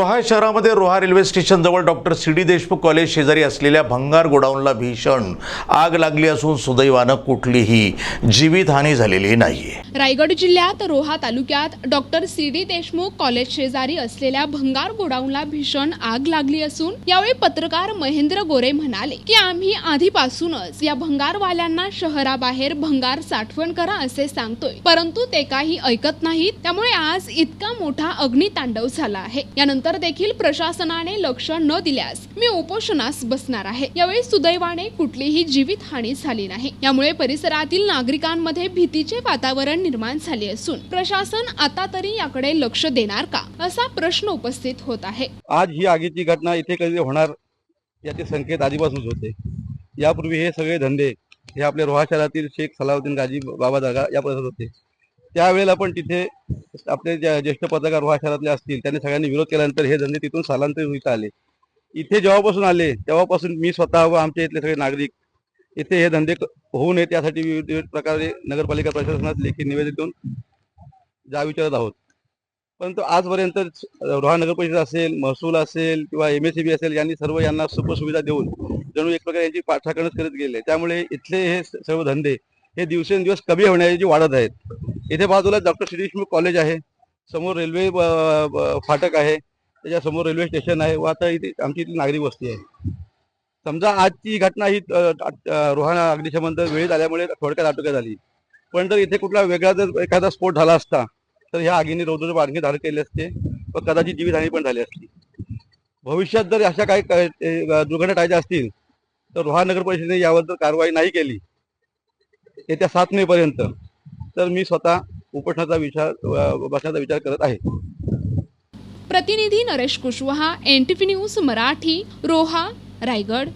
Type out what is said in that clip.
रोहा शहरामध्ये Roha railway स्टेशनजवळ doctor C D Deshmukh college शेजारी असलेल्या भंगार गोडाऊनला भीषण आग लागली असून सुदैवानं कुठलीही जीवितहानी झालेली नाही आहे रायगड जिल्ह्यात रोहा तालुक्यात doctor C D Deshmukh college शेजारी असलेल्या भंगार गोडाऊनला भीषण आग लागली असून यावेळी पत्रकार महेंद्र गोरे म्हणाले की आम्ही आधीपासूनच या भंगारवाल्यांना शहराबाहेर भंगार साठवण करा असे सांगतोय. परंतु ते काही ऐकत नाहीत. त्यामुळे आज इतका मोठा अग्नितांडव झाला आहे. यानंतर देखील प्रशासनाने लक्ष न दिल्यास मी उपोषणास बसणार आहे. यावेळी सुदैवाने कुठलीही जीवितहानी झाली नाही. यामुळे परिसरातील नागरिकांमध्ये भीतीचे वातावरण निर्माण झाली असून प्रशासन आता तरी याकडे लक्ष देणार का असा प्रश्न उपस्थित होत आहे. आज ही आगीची घटना इथे कधी होणार याचे संकेत आधीपासूनच होते. यापूर्वी हे सगळे धंदे हे आपल्या रोहा शहरातील शेख सलाउद्दीन गाजी बाबा जागा या परिसरात होते. त्यावेळेला पण तिथे आपले ज्या ज्येष्ठ पत्रकार रोहा शहरातले असतील त्यांनी सगळ्यांनी विरोध केल्यानंतर हे धंदे तिथून स्थलांतरित होत आले. इथे जेव्हापासून आले तेव्हापासून मी स्वतः व आमच्या इथले सगळे नागरिक इथे हे धंदे होऊ नयेत यासाठी विविध विविध प्रकारे नगरपालिका प्रशासनात लेखी निवेदन देऊन जा विचारत आहोत. परंतु आजपर्यंत रोहा नगर परिषद असेल महसूल असेल किंवा एम एस बी असेल यांनी सर्व यांना सुखसुविधा देऊन जणू एक प्रकारे यांची पाठराखणच करत गेले. त्यामुळे इथले हे सर्व धंदे हे दिवसेंदिवस कमी होण्याची वाढत आहेत. इथे बाजूला डॉक्टर श्री देशमुख कॉलेज आहे. समोर रेल्वे फाटक आहे. त्याच्यासमोर रेल्वे स्टेशन आहे व आता इथे आमची इथली नागरी वस्ती आहे. समजा आजची ही घटना ही अ, रोहा अग्निशमन दल वेळेत आल्यामुळे थोडक्यात आटोक्यात आली. पण जर इथे कुठला वेगळा जर एखादा स्फोट झाला असता तर ह्या आगीने रौद्र आणखी धारण केले असते व कदाचित जीवितहानी पण झाली असती. भविष्यात जर अशा काही दुर्घटना टाळायच्या असतील तर रोहा नगर परिषदेने यावर जर कारवाई नाही केली येत्या सात मे पर्यंत तर मी स्वतः उपोषणाचा विचार बसण्याचा विचार करत आहे. प्रतिनिधी Naresh Kushwaha N T news Marathi Roha Raigad.